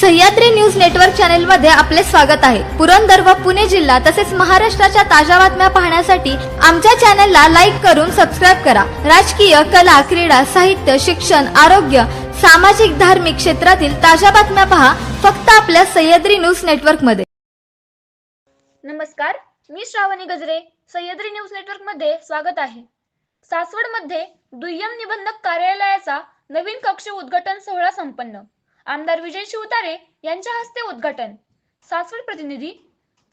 Sahyadri news network चॅनलमध्ये आपले स्वागत आहे. पुरंदर व पुणे जिल्हा तसेच महाराष्ट्राच्या ताज्या बातम्या पाहण्यासाठी आमच्या चॅनलला लाईक करून सबस्क्राईब करा. राजकीय कला क्रीडा साहित्य शिक्षण आरोग्य सामाजिक धार्मिक क्षेत्रातील ताज्या बातम्या पहा फक्त आपल्या सह्याद्री न्यूज नेटवर्कमध्ये नमस्कार मी श्रावणी गजरे सह्याद्री न्यूज नेटवर्कमध्ये स्वागत आहे. सासवडमध्ये दुय्यम निबंधक कार्यालयाचा नवीन कक्ष उद्घाटन सोहळा संपन्न. आमदार विजय शिवतारे यांच्या हस्ते उद्घाटन. सासवड प्रतिनिधी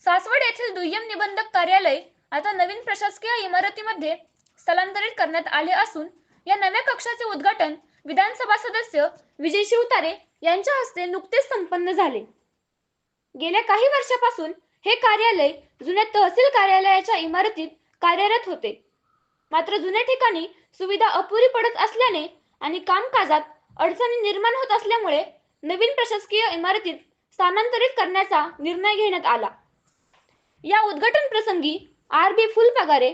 सासवड येथील दुय्यम निबंधक कार्यालय आता नवीन प्रशासकीय इमारतीमध्ये स्थलांतरित करण्यात आले असून या नव्या कक्षाचे उद्घाटन विधानसभा सदस्य विजय शिवतारे यांच्या हस्ते नुकतेच संपन्न झाले. गेल्या काही वर्षापासून हे कार्यालय जुन्या तहसील कार्यालयाच्या इमारतीत कार्यरत होते. मात्र जुन्या ठिकाणी सुविधा अपुरी पडत असल्याने आणि कामकाजात अडचणी निर्माण होत असल्यामुळे नवीन प्रशासकीय इमारतीत स्थानांतरित करण्याचा निर्णय घेण्यात आला. या उद्घाटन प्रसंगी आर बी फुलपागारे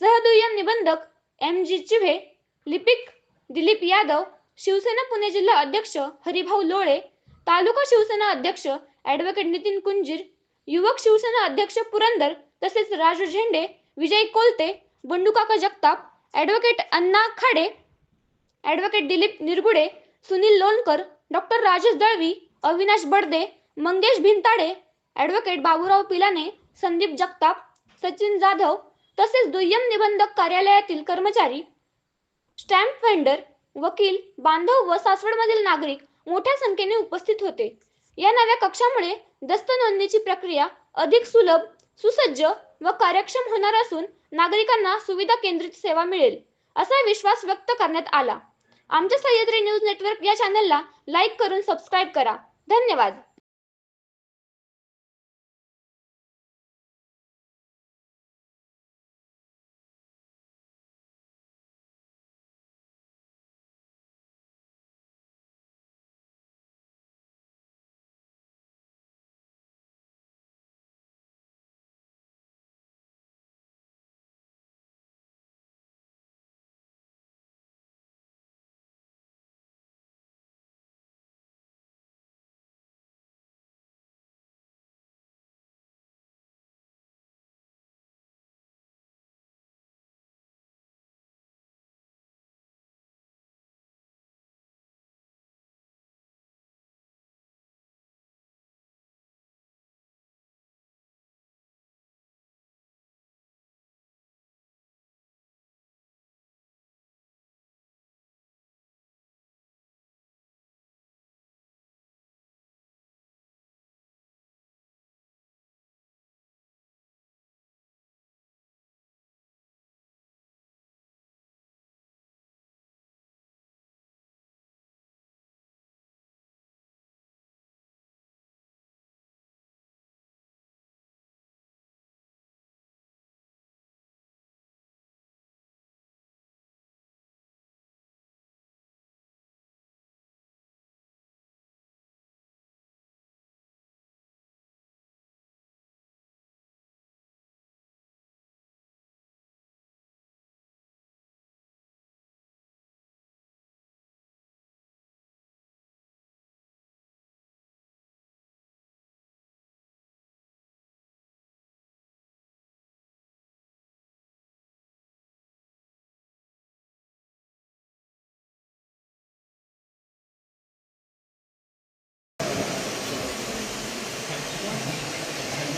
सहदुय्यम निबंधक एम जी चिव्हे लिपिक दिलीप यादव शिवसेना पुणे जिल्हा अध्यक्ष हरिभाऊ लोळे तालुका शिवसेना अध्यक्ष ऍडव्होकेट नितीन कुंजीर युवक शिवसेना अध्यक्ष पुरंदर तसेच Raju Zende Vijay Kolte Bandukaka Jagtap advocate Anna Khade advocate Dilip Nirgude Sunil Lonkar doctor Rajesh Dalvi Avinash Badade Mangesh Bhintade advocate Baburao Pilane Sandeep Jagtap Sachin Jadhav तसेच दुय्यम निबंधक कार्यालयातील कर्मचारी स्टॅम्प वेंडर वकील बांधव व सासवडमधील नागरिक मोठ्या संख्येने उपस्थित होते. या नव्या कक्षामुळे दस्त नोंदणीची प्रक्रिया अधिक सुलभ सुसज्ज व कार्यक्षम होणार असून नागरिकांना सुविधा केंद्रित सेवा मिळेल असा विश्वास व्यक्त करण्यात आला. आमच्या सह्याद्री न्यूज नेटवर्क या चॅनलला लाईक करून सबस्क्राईब करा. धन्यवाद.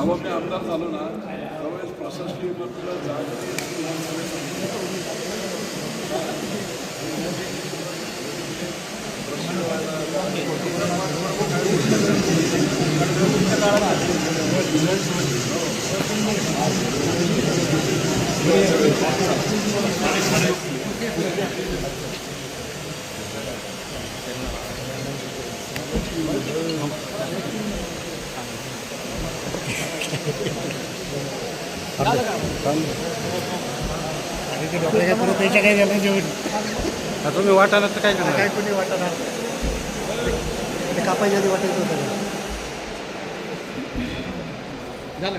আমাকে আন্দাজ আলো না তবে প্রশাসনীয় লোকেরা যা Thank you. तुम्ही वाटायला तर काय करणार? काय कोणी वाटणार कापायच्या आधी वाटायचं होतं. झालं